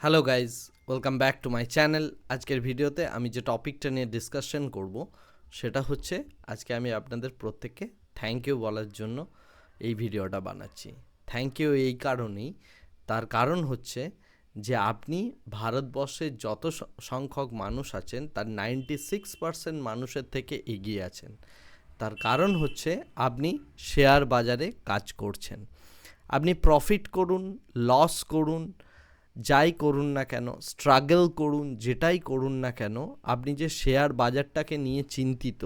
Hello guys welcome back to my channel আজকের ভিডিওতে আমি যে টপিকটা নিয়ে ডিসকাশন করব, সেটা হচ্ছে আজকে আমি আপনাদের প্রত্যেককে থ্যাংক ইউ বলার জন্য এই ভিডিওটা বানাচ্ছি। থ্যাংক ইউ এই কারণেই। তার কারণ হচ্ছে যে আপনি ভারতবর্ষের যত সংখ্যক মানুষ আছেন, তার নাইনটি সিক্স পার্সেন্ট মানুষের থেকে এগিয়ে আছেন। তার কারণ হচ্ছে আপনি শেয়ার বাজারে কাজ করছেন। আপনি প্রফিট করুন লস করুন যাই করুন না কেন স্ট্রাগল করুন, যেটাই করুন না কেন, আপনি যে শেয়ার বাজারটাকে নিয়ে চিন্তিত,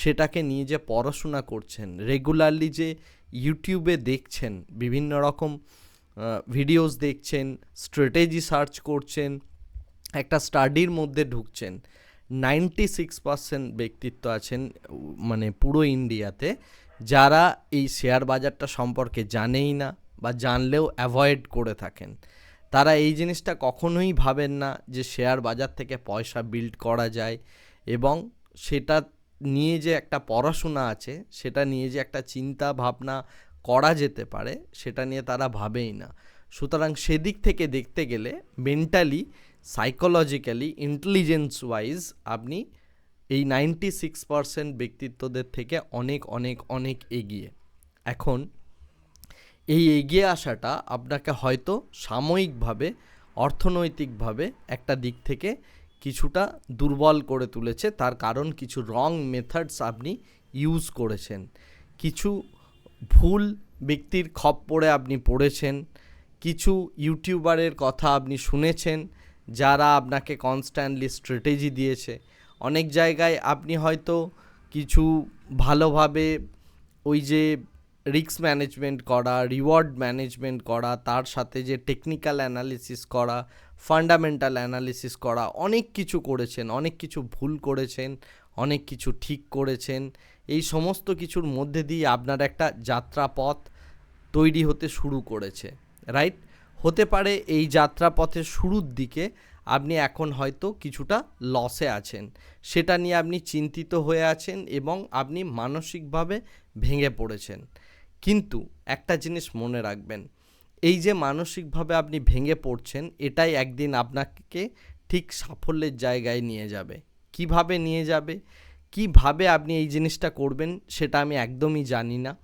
সেটাকে নিয়ে যে পড়াশোনা করছেন রেগুলারলি যে ইউটিউবে দেখছেন, বিভিন্ন রকম ভিডিওস দেখছেন স্ট্র্যাটেজি সার্চ করছেন, একটা স্টাডির মধ্যে ঢুকছেন নাইনটি সিক্স পার্সেন্ট ব্যক্তিত্ব আছেন মানে পুরো ইন্ডিয়াতে যারা এই শেয়ার বাজারটা সম্পর্কে জানেই না বা জানলেও অ্যাভয়েড করে থাকেন। তারা এই জিনিসটা কখনোই ভাবেন না যে শেয়ার বাজার থেকে পয়সা বিল্ড করা যায় এবং সেটা নিয়ে যে একটা পড়াশোনা আছে, সেটা নিয়ে যে একটা চিন্তা ভাবনা করা যেতে পারে, সেটা নিয়ে তারা ভাবেই না। সুতরাং সেদিক থেকে দেখতে গেলে মেন্টালি সাইকোলজিক্যালি ইন্টেলিজেন্স ওয়াইজ আপনি এই নাইনটি সিক্স পারসেন্ট ব্যক্তিত্বদের থেকে অনেক অনেক অনেক এগিয়ে। এখন এই এগিয়ে আসাটা আপনাকে হয়তো সাময়িকভাবে, অর্থনৈতিকভাবে একটা দিক থেকে কিছুটা দুর্বল করে তুলেছে। তার কারণ কিছু রং মেথডস আপনি ইউজ করেছেন। কিছু ভুল ব্যক্তির খপ পড়ে আপনি পড়েছেন। কিছু ইউটিউবারের কথা আপনি শুনেছেন, যারা আপনাকে কনস্ট্যান্টলি স্ট্র্যাটেজি দিয়েছে। অনেক জায়গায় আপনি হয়তো কিছু ভালোভাবে ওই যে রিস্ক ম্যানেজমেন্ট করা রিওয়ার্ড ম্যানেজমেন্ট করা, তার সাথে যে টেকনিক্যাল অ্যানালিসিস করা ফান্ডামেন্টাল অ্যানালিসিস করা, অনেক কিছু করেছেন, অনেক কিছু ভুল করেছেন, অনেক কিছু ঠিক করেছেন। এই সমস্ত কিছুর মধ্যে দিয়ে আপনার একটা যাত্রাপথ তৈরি হতে শুরু করেছে রাইট হতে পারে এই যাত্রাপথের শুরুর দিকে আপনি এখন হয়তো কিছুটা লসে আছেন, সেটা নিয়ে আপনি চিন্তিত হয়ে আছেন এবং আপনি মানসিকভাবে ভেঙে পড়েছেন। কিন্তু একটা জিনিস মনে রাখবেন, এই যে মানসিকভাবে আপনি ভেঙে পড়ছেন, এটাই একদিন আপনাকে ঠিক সাফল্যের জায়গায় নিয়ে যাবে। কীভাবে নিয়ে যাবে? কীভাবে আপনি এই জিনিসটা করবেন, সেটা আমি একদমই জানি না।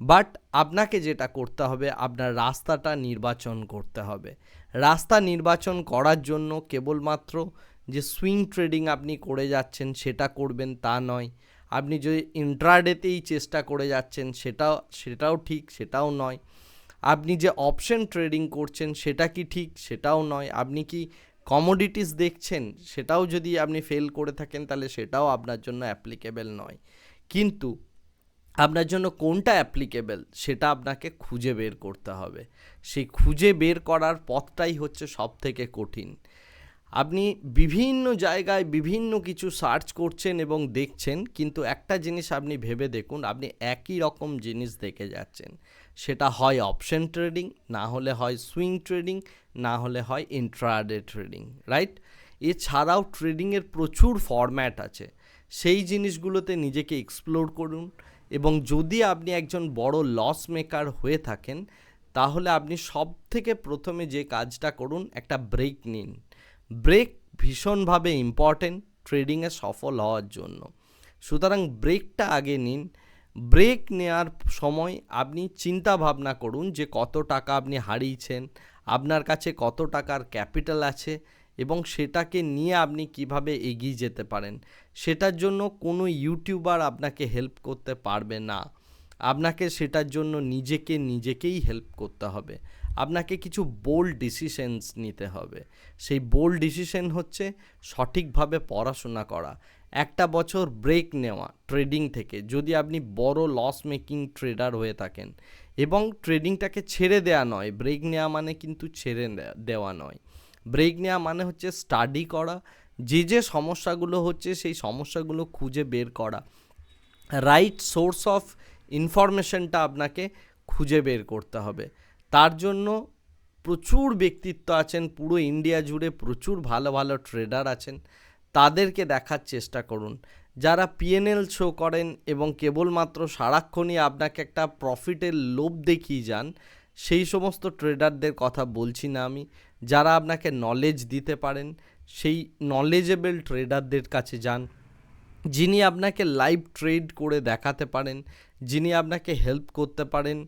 বাট আপনাকে যেটা করতে হবে, আপনার রাস্তাটা নির্বাচন করতে হবে। রাস্তা নির্বাচন করার জন্য কেবলমাত্র যে সুইং ট্রেডিং আপনি করে যাচ্ছেন, সেটা করবেন তা নয়। আপনি যদি ইন্ট্রাডেতেই চেষ্টা করে যাচ্ছেন, সেটাও সেটাও ঠিক, সেটাও নয়। আপনি যে অপশন ট্রেডিং করছেন, সেটা কি ঠিক, সেটাও নয়। আপনি কি কমোডিটিস দেখছেন, সেটাও যদি আপনি ফেল করে থাকেন, তাহলে সেটাও আপনার জন্য অ্যাপ্লিকেবল নয়। কিন্তু আপনার জন্য কোনটা অ্যাপ্লিকেবল সেটা আপনাকে খুঁজে বের করতে হবে। সেই খুঁজে বের করার পথটাই হচ্ছে সব থেকে কঠিন। আপনি বিভিন্ন জায়গায় বিভিন্ন কিছু সার্চ করছেন এবং দেখছেন, কিন্তু একটা জিনিস আপনি ভেবে দেখুন, আপনি একই রকম জিনিস দেখে যাচ্ছেন। সেটা হয় অপশন ট্রেডিং না হলে হয় সুইং ট্রেডিং না হলে হয় ইন্ট্রাডে ট্রেডিং রাইট এছাড়াও ট্রেডিংয়ের প্রচুর ফরম্যাট আছে। সেই জিনিসগুলোতে নিজেকে এক্সপ্লোর করুন এবং যদি আপনি একজন বড় লস মেকার হয়ে থাকেন, তাহলে আপনি সব থেকে প্রথমে যে কাজটা করুন, একটা ব্রেক নিন। ব্রেক ভীষণভাবে ইম্পর্টেন্ট ট্রেডিংয়ে সফল হওয়ার জন্য। সুতরাং ব্রেকটা আগে নিন। ব্রেক নেওয়ার সময় আপনি চিন্তা ভাবনা করুন যে কত টাকা আপনি হারিয়েছেন, আপনার কাছে কত টাকার ক্যাপিটাল আছে এবং সেটাকে নিয়ে আপনি কীভাবে এগিয়ে যেতে পারেন। সেটার জন্য কোনো ইউটিউবার আপনাকে হেল্প করতে পারবে না। আপনাকে সেটার জন্য নিজেকে নিজেকেই হেল্প করতে হবে। আপনাকে কিছু বোল্ড ডিসিশনস নিতে হবে। সেই বোল্ড ডিসিশন হচ্ছে সঠিকভাবে পড়াশোনা করা। একটা বছর ব্রেক নেওয়া ট্রেডিং থেকে। যদি আপনি বড় লস মেকিং ট্রেডার হয়ে থাকেন এবং ট্রেডিংটাকে ছেড়ে দেওয়া নয় ব্রেক নেওয়া মানে কিন্তু ছেড়ে দেওয়া নয়। ব্রেক নেওয়া মানে হচ্ছে স্টাডি করা। যে যে সমস্যাগুলো হচ্ছে সেই সমস্যাগুলো খুঁজে বের করা। রাইট সোর্স অফ ইনফরমেশনটা আপনাকে খুঁজে বের করতে হবে। তার জন্য প্রচুর ব্যক্তিত্ব আছেন, পুরো ইন্ডিয়া জুড়ে প্রচুর ভালো ভালো ট্রেডার আছেন। তাদেরকে দেখার চেষ্টা করুন। যারা পিএনএল শো করেন এবং কেবলমাত্র সারাক্ষণই আপনাকে একটা প্রফিটের লোভ দেখিয়ে যান, সেই সমস্ত ট্রেডারদের কথা বলছি না আমি। যারা আপনাকে নলেজ দিতে পারেন, সেই নলেজেবল ট্রেডারদের কাছে যান। যিনি আপনাকে লাইভ ট্রেড করে দেখাতে পারেন, যিনি আপনাকে হেল্প করতে পারেন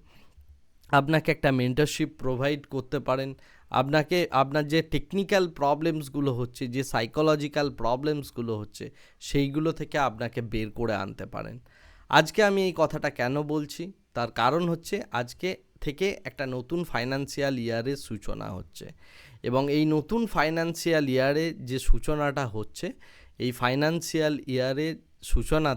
আপনাকে একটা মেন্টারশিপ প্রোভাইড করতে পারেন। আপনাকে, আপনার যে টেকনিক্যাল প্রবলেমসগুলো হচ্ছে, যে সাইকোলজিক্যাল প্রবলেমসগুলো হচ্ছে, সেইগুলো থেকে আপনাকে বের করে আনতে পারেন। আজকে আমি এই কথাটা কেন বলছি? তার কারণ হচ্ছে, আজকে থেকে একটা নতুন ফাইন্যান্সিয়াল ইয়ারের সূচনা হচ্ছে। এবং এই নতুন ফাইন্যান্সিয়াল ইয়ারে যে সূচনাটা হচ্ছে, এই ফাইন্যান্সিয়াল ইয়ারের সূচনা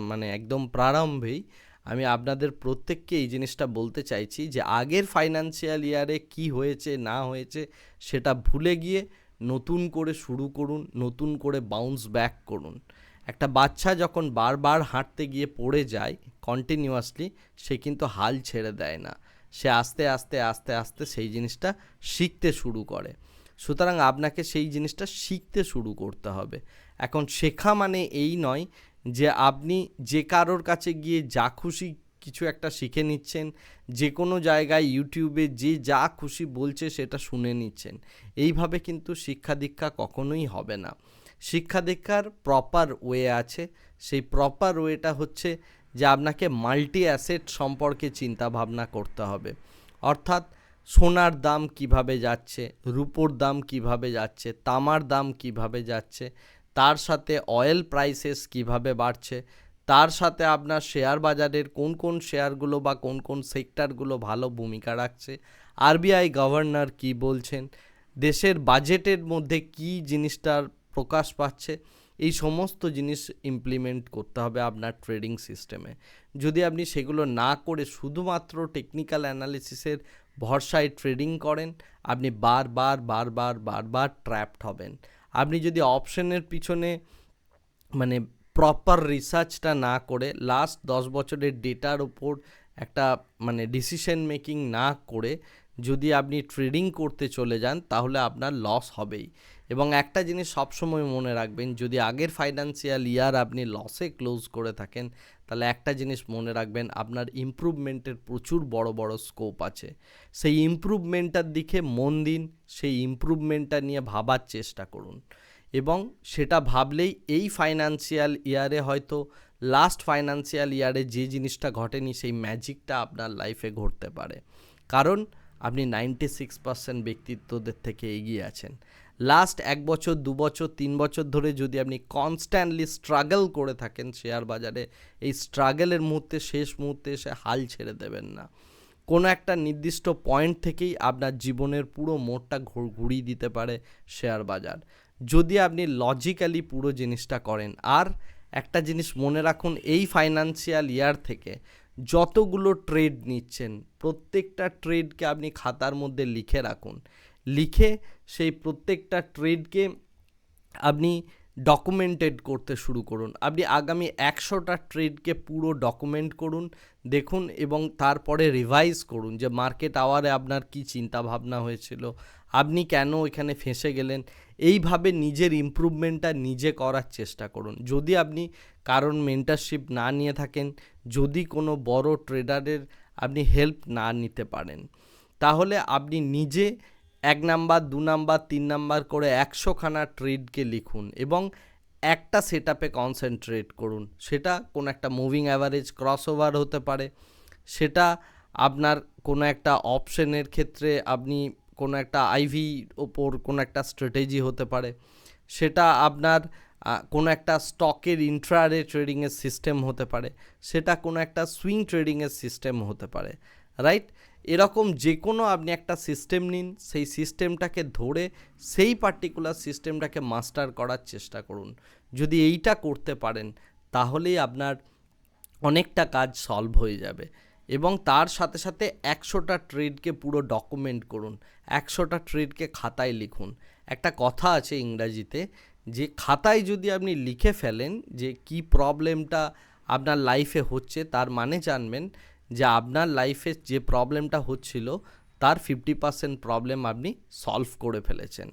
মানে একদম প্রারম্ভেই আমি আপনাদের প্রত্যেককে এই জিনিসটা বলতে চাইছি যে আগের ফাইন্যান্সিয়াল ইয়ারে কি হয়েছে, না হয়েছে, সেটা ভুলে গিয়ে নতুন করে শুরু করুন, নতুন করে বাউন্স ব্যাক করুন। একটা বাচ্চা যখন বারবার হাঁটতে গিয়ে পড়ে যায় কন্টিনিউয়াসলি সে কিন্তু হাল ছেড়ে দেয় না। সে আস্তে আস্তে আস্তে আস্তে সেই জিনিসটা শিখতে শুরু করে। সুতরাং আপনাকে সেই জিনিসটা শিখতে শুরু করতে হবে। এখন শেখা মানে এই নয় যে আপনি যে কারোর কাছে গিয়ে যা খুশি কিছু একটা শিখে নিচ্ছেন, যে কোনো জায়গায় ইউটিউবে যে যা খুশি বলছে সেটা শুনে নিচ্ছেন। এইভাবে কিন্তু শিক্ষা দীক্ষা কখনোই হবে না। শিক্ষা দীক্ষার প্রপার ওয়ে আছে। সেই প্রপার ওয়েটা হচ্ছে যে আপনাকে মাল্টি অ্যাসেট সম্পর্কে চিন্তা ভাবনা করতে হবে। অর্থাৎ সোনার দাম কীভাবে যাচ্ছে, রূপোর দাম কীভাবে যাচ্ছে, তামার দাম কীভাবে যাচ্ছে তার সাথে অয়েল প্রাইসেস কীভাবে বাড়ছে, তার সাথে আপনার শেয়ার বাজারের কোন কোন শেয়ারগুলো বা কোন কোন সেক্টরগুলো ভালো ভূমিকা রাখছে আরবিআই গভর্নর কি বলছেন, দেশের বাজেটের মধ্যে কি জিনিসটার প্রকাশ পাচ্ছে, এই সমস্ত জিনিস ইমপ্লিমেন্ট করতে হবে আপনার ট্রেডিং সিস্টেমে যদি আপনি সেগুলো না করে শুধুমাত্র টেকনিক্যাল অ্যানালিসিসের ভরসায় ট্রেডিং করেন, আপনি বারবার বারবার বারবার ট্র্যাপড হবেন। আপনি যদি অপশনের পিছনে মানে প্রপার রিসার্চটা না করে লাস্ট দশ বছরের ডেটার ওপর একটা মানে ডিসিশন মেকিং না করে যদি আপনি ট্রেডিং করতে চলে যান, তাহলে আপনার লস হবেই। এবং একটা জিনিস সবসময় মনে রাখবেন, যদি আগের ফাইন্যান্সিয়াল ইয়ার আপনি লসে ক্লোজ করে থাকেন, তাহলে একটা জিনিস মনে রাখবেন, আপনার ইমপ্রুভমেন্টের প্রচুর বড় বড় স্কোপ আছে। সেই ইমপ্রুভমেন্টটার দিকে মন দিন, সেই ইমপ্রুভমেন্টটা নিয়ে ভাবার চেষ্টা করুন। এবং সেটা ভাবলেই এই ফাইন্যান্সিয়াল ইয়ারে হয়তো লাস্ট ফাইন্যান্সিয়াল ইয়ারে যে জিনিসটা ঘটেনি, সেই ম্যাজিকটা আপনার লাইফে ঘটতে পারে। কারণ আপনি নাইনটি সিক্স পার্সেন্ট ব্যক্তিত্বদের থেকে এগিয়ে আছেন। লাস্ট এক বছর, দু বছর, তিন বছর ধরে যদি আপনি কনস্ট্যান্টলি স্ট্রাগল করে থাকেন শেয়ার বাজারে, এই স্ট্রাগলের মুহূর্তে, শেষ মুহূর্তে এসে হাল ছেড়ে দেবেন না। কোনো একটা নির্দিষ্ট পয়েন্ট থেকেই আপনার জীবনের পুরো মোড়টা ঘুর- ঘুরিয়ে দিতে পারে শেয়ার বাজার। যদি আপনি লজিক্যালি পুরো জিনিসটা করেন, আর একটা জিনিস মনে রাখুন, এই ফাইন্যান্সিয়াল ইয়ার থেকে যতগুলো ট্রেড নিচ্ছেন, প্রত্যেকটা ট্রেডকে আপনি খাতার মধ্যে লিখে রাখুন। লিখে সেই প্রত্যেকটা ট্রেডকে আপনি ডকুমেন্টেড করতে শুরু করুন। আপনি আগামী একশোটা ট্রেডকে পুরো ডকুমেন্ট করুন, দেখুন এবং তারপরে রিভাইজ করুন যে মার্কেট আওয়ারে আপনার কি চিন্তা ভাবনা হয়েছিল, আপনি কেন এখানে ফেঁসে গেলেন। এইভাবে নিজের ইমপ্রুভমেন্টটা নিজে করার চেষ্টা করুন। যদি আপনি কারণ মেন্টারশিপ না নিয়ে থাকেন, যদি কোনো বড় ট্রেডারের আপনি হেল্প না নিতে পারেন, তাহলে আপনি নিজে এক নাম্বার, দু নাম্বার, তিন নাম্বার করে একশোখানা ট্রেডকে লিখুন এবং একটা সেট আপে কনসেন্ট্রেট করুন। সেটা কোনো একটা মুভিং অ্যাভারেজ ক্রস ওভার হতে পারে। সেটা আপনার কোনো একটা অপশনের ক্ষেত্রে আপনি কোনো একটা আইভি ওপর কোনো একটা স্ট্র্যাটেজি হতে পারে। সেটা আপনার কোনো একটা স্টকের ইন্ট্রাডে ট্রেডিংয়ের সিস্টেম হতে পারে। সেটা কোনো একটা সুইং ট্রেডিংয়ের সিস্টেম হতে পারে। রাইট এরকম যে কোনো আপনি একটা সিস্টেম নিন, সেই সিস্টেমটাকে ধরে সেই পার্টিকুলার সিস্টেমটাকে মাস্টার করার চেষ্টা করুন। যদি এইটা করতে পারেন, তাহলেই আপনার অনেকটা কাজ সলভ হয়ে যাবে। এবং তার সাথে সাথে একশোটা ট্রেডকে পুরো ডকুমেন্ট করুন, একশোটা ট্রেডকে খাতায় লিখুন। একটা কথা আছে ইংরাজিতে, যে খাতায় যদি আপনি লিখে ফেলেন যে কি প্রবলেমটা আপনার লাইফে হচ্ছে, তার মানে জানবেন যে আপনার লাইফে যে প্রবলেমটা হচ্ছিল, তার ফিফটি পার্সেন্ট প্রবলেম আপনি সলভ করে ফেলেছেন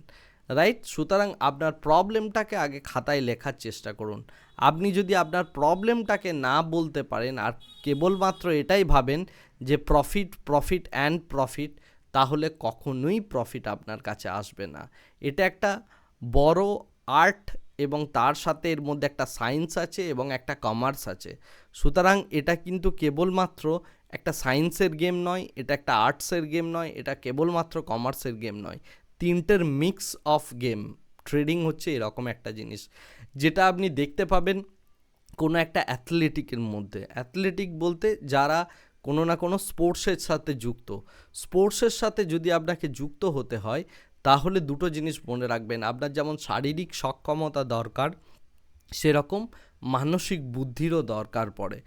রাইট সুতরাং আপনার প্রবলেমটাকে আগে খাতায় লেখার চেষ্টা করুন। আপনি যদি আপনার প্রবলেমটাকে না বলতে পারেন, আর কেবলমাত্র এটাই ভাবেন যে প্রফিট প্রফিট অ্যান্ড প্রফিট তাহলে কখনোই প্রফিট আপনার কাছে আসবে না। এটা একটা বড় আর্ট এবং তার সাথে এর মধ্যে একটা সায়েন্স আছে এবং একটা কমার্স আছে। সুতরাং এটা কিন্তু কেবলমাত্র একটা সায়েন্সের গেম নয়, এটা একটা আর্টসের গেম নয়, এটা কেবলমাত্র কমার্সের গেম নয়। তিনটের মিক্স অফ গেম ট্রেডিং হচ্ছে এরকম একটা জিনিস। যেটা আপনি দেখতে পাবেন কোনো একটা অ্যাথলেটিকের মধ্যে। অ্যাথলেটিক বলতে যারা কোনো না কোনো স্পোর্টসের সাথে যুক্ত। স্পোর্টসের সাথে যদি আপনাকে যুক্ত হতে হয় তাহলে দুটো জিনিস মনে রাখবেন। আপনার যেমন শারীরিক সক্ষমতা দরকার, সেরকম মানসিক বুদ্ধিরও দরকার পড়ে।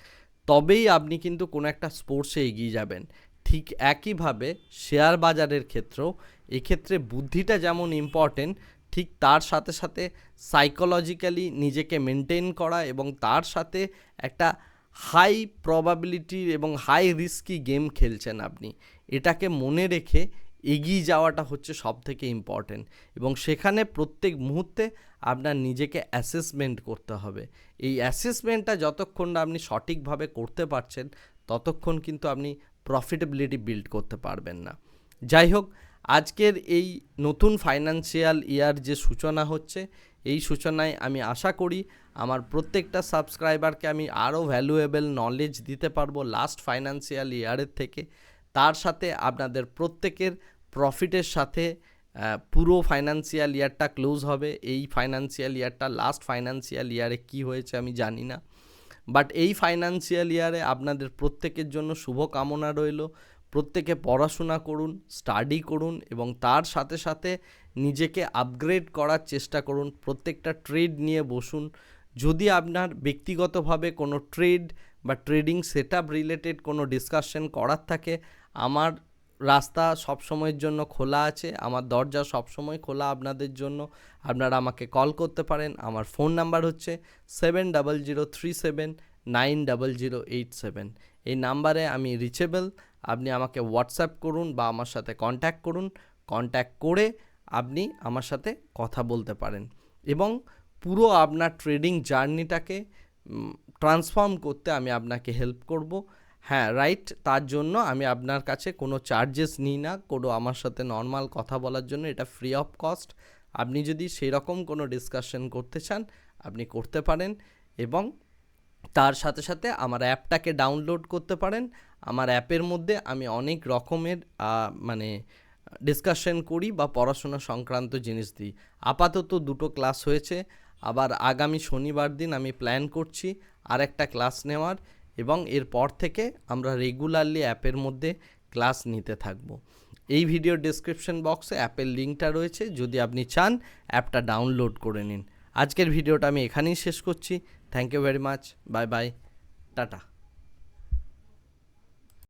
তবেই আপনি কিন্তু কোনো একটা স্পোর্টসে এগিয়ে যাবেন। ঠিক একইভাবে শেয়ার বাজারের ক্ষেত্রেও এক্ষেত্রে বুদ্ধিটা যেমন ইম্পর্টেন্ট ঠিক তার সাথে সাথে সাইকোলজিক্যালি নিজেকে মেনটেন করা এবং তার সাথে একটা হাই প্রবাবিলিটি এবং হাই রিস্কি গেম খেলছেন আপনি। এটাকে মনে রেখে এগিয়ে যাওয়াটা হচ্ছে সব থেকে ইম্পর্টেন্ট এবং সেখানে প্রত্যেক মুহূর্তে আপনার নিজেকে অ্যাসেসমেন্ট করতে হবে। এই অ্যাসেসমেন্টটা যতক্ষণ না আপনি সঠিকভাবে করতে পারছেন, ততক্ষণ কিন্তু আপনি প্রফিটেবিলিটি বিল্ড করতে পারবেন না। যাই হোক, আজকের এই নতুন ফাইন্যান্সিয়াল ইয়ার যে সূচনা হচ্ছে, এই সূচনায় আমি আশা করি আমার প্রত্যেকটা সাবস্ক্রাইবারকে আমি আরও ভ্যালুয়েবল নলেজ দিতে পারব লাস্ট ফাইন্যান্সিয়াল ইয়ারের থেকে। তার সাথে আপনাদের প্রত্যেকের প্রফিটের সাথে পুরো ফাইন্যান্সিয়াল ইয়ারটা ক্লোজ হবে। এই ফাইন্যান্সিয়াল ইয়ারটা লাস্ট ফাইন্যান্সিয়াল ইয়ারে কি হয়েছে আমি জানি না। বাট এই ফাইন্যান্সিয়াল ইয়ারে আপনাদের প্রত্যেকের জন্য শুভকামনা রইল। প্রত্যেকে পড়াশোনা করুন স্টাডি করুন এবং তার সাথে সাথে নিজেকে আপগ্রেড করার চেষ্টা করুন। প্রত্যেকটা ট্রেড নিয়ে বসুন। যদি আপনার ব্যক্তিগতভাবে কোনো ট্রেড বা ট্রেডিং সেট রিলেটেড কোনো ডিসকাশন করার থাকে, আমার রাস্তা সব সময়ের জন্য খোলা আছে, আমার দরজা সব সময় খোলা আপনাদের জন্য। আপনারা আমাকে কল করতে পারেন, আমার ফোন নাম্বার হচ্ছে seven double zero three seven nine double zero eight seven এই নাম্বারে আমি রিচেবল আপনি আমাকে হোয়াটসঅ্যাপ করুন বা আমার সাথে কন্ট্যাক্ট করুন। কন্ট্যাক্ট করে আপনি আমার সাথে কথা বলতে পারেন। এবং পুরো আপনার ট্রেডিং জার্নিটাকে ট্রান্সফর্ম করতে আমি আপনাকে হেল্প করব। হ্যাঁ রাইট তার জন্য আমি আপনার কাছে কোনো চার্জেস নিই না, কোনো আমার সাথে নর্মাল কথা বলার জন্য, এটা ফ্রি অফ কস্ট আপনি যদি সেরকম কোনো ডিসকাশন করতে চান, আপনি করতে পারেন এবং তার সাথে সাথে আমার অ্যাপটাকে ডাউনলোড করতে পারেন। আমার অ্যাপের মধ্যে আমি অনেক রকমের মানে ডিসকাশন করি বা পড়াশোনা সংক্রান্ত জিনিস দিই। আপাতত দুটো ক্লাস হয়েছে। আবার আগামী শনিবার দিন আমি প্ল্যান করছি আর একটা ক্লাস নেওয়ার। এবং এরপর থেকে আমরা রেগুলারলি অ্যাপের মধ্যে ক্লাস নিতে থাকব। এই ভিডিও ডিসক্রিপশন বক্সে অ্যাপের লিঙ্কটা রয়েছে, যদি আপনি চান, অ্যাপটা ডাউনলোড করে নিন। আজকের ভিডিওটা আমি এখানেই শেষ করছি। Thank you very much bye bye tata.